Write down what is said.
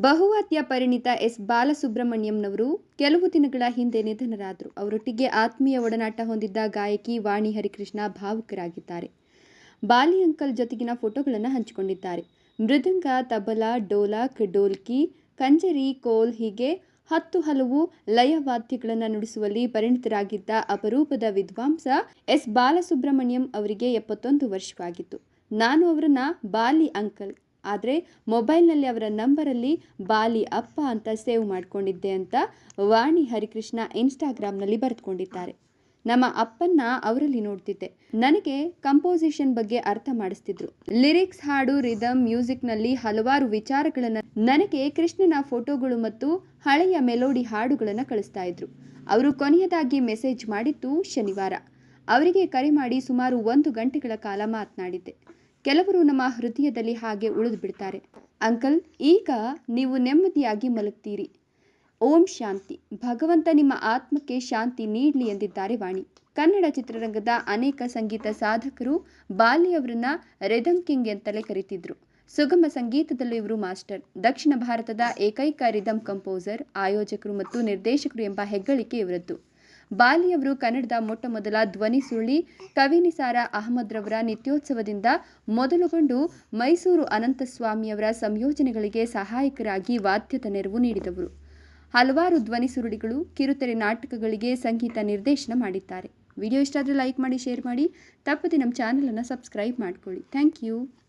ಬಹುವಾದ್ಯ ಪರಿಣಿತ ಎಸ್. ಬಾಲಸುಬ್ರಹ್ಮಣ್ಯಂನವರು ಕೆಲವು ದಿನಗಳ ಹಿಂದೆ ನಿಧನರಾದರು. ಅವರೊಟ್ಟಿಗೆ ಆತ್ಮೀಯ ಒಡನಾಟ ಹೊಂದಿದ್ದ ಗಾಯಕಿ ವಾಣಿ ಹರಿಕೃಷ್ಣ ಭಾವುಕರಾಗಿದ್ದಾರೆ. ಬಾಲಿ ಅಂಕಲ್ ಜೊತೆಗಿನ ಫೋಟೋಗಳನ್ನು ಹಂಚಿಕೊಂಡಿದ್ದಾರೆ. ಮೃದಂಗ, ತಬಲಾ ಡೋಲಾಕ್ ಡೋಲ್ಕಿ ಕಂಜರಿ, ಕೋಲ್ ಹೀಗೆ ಹತ್ತು ಹಲವು ಲಯವಾದ್ಯಗಳನ್ನು ನುಡಿಸುವಲ್ಲಿ ಪರಿಣಿತರಾಗಿದ್ದ ಅಪರೂಪದ ವಿದ್ವಾಂಸ ಎಸ್. ಬಾಲಸುಬ್ರಹ್ಮಣ್ಯಂ ಅವರಿಗೆ ಎಪ್ಪತ್ತೊಂದು ವರ್ಷವಾಗಿತ್ತು. ನಾನು ಅವರನ್ನ ಬಾಲಿ ಅಂಕಲ್ ಆದರೆ ಮೊಬೈಲ್ನಲ್ಲಿ ಅವರ ನಂಬರಲ್ಲಿ ಬಾಲಿ ಅಪ್ಪ ಅಂತ ಸೇವ್ ಮಾಡಿಕೊಂಡಿದ್ದೆ ಅಂತ ವಾಣಿ ಹರಿಕೃಷ್ಣ ಇನ್ಸ್ಟಾಗ್ರಾಮ್ನಲ್ಲಿ ಬರೆದುಕೊಂಡಿದ್ದಾರೆ. ನಮ್ಮ ಅಪ್ಪನ್ನ ಅವರಲ್ಲಿ ನೋಡ್ತಿದ್ದೆ. ನನಗೆ ಕಂಪೋಸಿಷನ್ ಬಗ್ಗೆ ಅರ್ಥ ಮಾಡಿಸ್ತಿದ್ರು. ಲಿರಿಕ್ಸ್, ಹಾಡು, ರಿದಮ್, ಮ್ಯೂಸಿಕ್ನಲ್ಲಿ ಹಲವಾರು ವಿಚಾರಗಳನ್ನು ನನಗೆ ಕೃಷ್ಣನ ಫೋಟೋಗಳು ಮತ್ತು ಹಳೆಯ ಮೆಲೋಡಿ ಹಾಡುಗಳನ್ನು ಕಳಿಸ್ತಾ ಇದ್ರು. ಅವರು ಕೊನೆಯದಾಗಿ ಮೆಸೇಜ್ ಮಾಡಿದ್ದು ಶನಿವಾರ. ಅವರಿಗೆ ಕರೆ ಮಾಡಿ ಸುಮಾರು ಒಂದು ಗಂಟೆಗಳ ಕಾಲ ಮಾತನಾಡಿದ್ದೆ. ಕೆಲವರು ನಮ್ಮ ಹೃದಯದಲ್ಲಿ ಹಾಗೆ ಉಳಿದು ಬಿಡ್ತಾರೆ. ಅಂಕಲ್, ಈಗ ನೀವು ನೆಮ್ಮದಿಯಾಗಿ ಮಲಗ್ತೀರಿ. ಓಂ ಶಾಂತಿ. ಭಗವಂತ ನಿಮ್ಮ ಆತ್ಮಕ್ಕೆ ಶಾಂತಿ ನೀಡಲಿ ಎಂದಿದ್ದಾರೆ ವಾಣಿ. ಕನ್ನಡ ಚಿತ್ರರಂಗದ ಅನೇಕ ಸಂಗೀತ ಸಾಧಕರು ಬಾಲಿ ಅವರನ್ನ ರೆದಮ್ ಕಿಂಗ್ ಅಂತಲೇ ಕರೀತಿದ್ರು. ಸುಗಮ ಸಂಗೀತದಲ್ಲೂ ಇವರು ಮಾಸ್ಟರ್. ದಕ್ಷಿಣ ಭಾರತದ ಏಕೈಕ ರಿದಮ್ ಕಂಪೋಸರ್, ಆಯೋಜಕರು ಮತ್ತು ನಿರ್ದೇಶಕರು ಎಂಬ ಹೆಗ್ಗಳಿಕೆ ಇವರದ್ದು. ಬಾಲಿ ಅವರು ಕನ್ನಡದ ಮೊಟ್ಟ ಮೊದಲ ಧ್ವನಿ ಸುರುಳಿ ಕವಿನಿಸಾರ ಅಹಮದ್ರವರ ನಿತ್ಯೋತ್ಸವದಿಂದ ಮೊದಲುಗೊಂಡು ಮೈಸೂರು ಅನಂತಸ್ವಾಮಿಯವರ ಸಂಯೋಜನೆಗಳಿಗೆ ಸಹಾಯಕರಾಗಿ ವಾದ್ಯದ ನೆರವು ನೀಡಿದವರು. ಹಲವಾರು ಧ್ವನಿ ಸುರುಳಿಗಳು, ಕಿರುತೆರೆ ನಾಟಕಗಳಿಗೆ ಸಂಗೀತ ನಿರ್ದೇಶನ ಮಾಡಿದ್ದಾರೆ. ವಿಡಿಯೋ ಇಷ್ಟ ಲೈಕ್ ಮಾಡಿ, ಶೇರ್ ಮಾಡಿ. ತಪ್ಪದೆ ನಮ್ಮ ಚಾನಲನ್ನು ಸಬ್ಸ್ಕ್ರೈಬ್ ಮಾಡ್ಕೊಳ್ಳಿ. Thank you.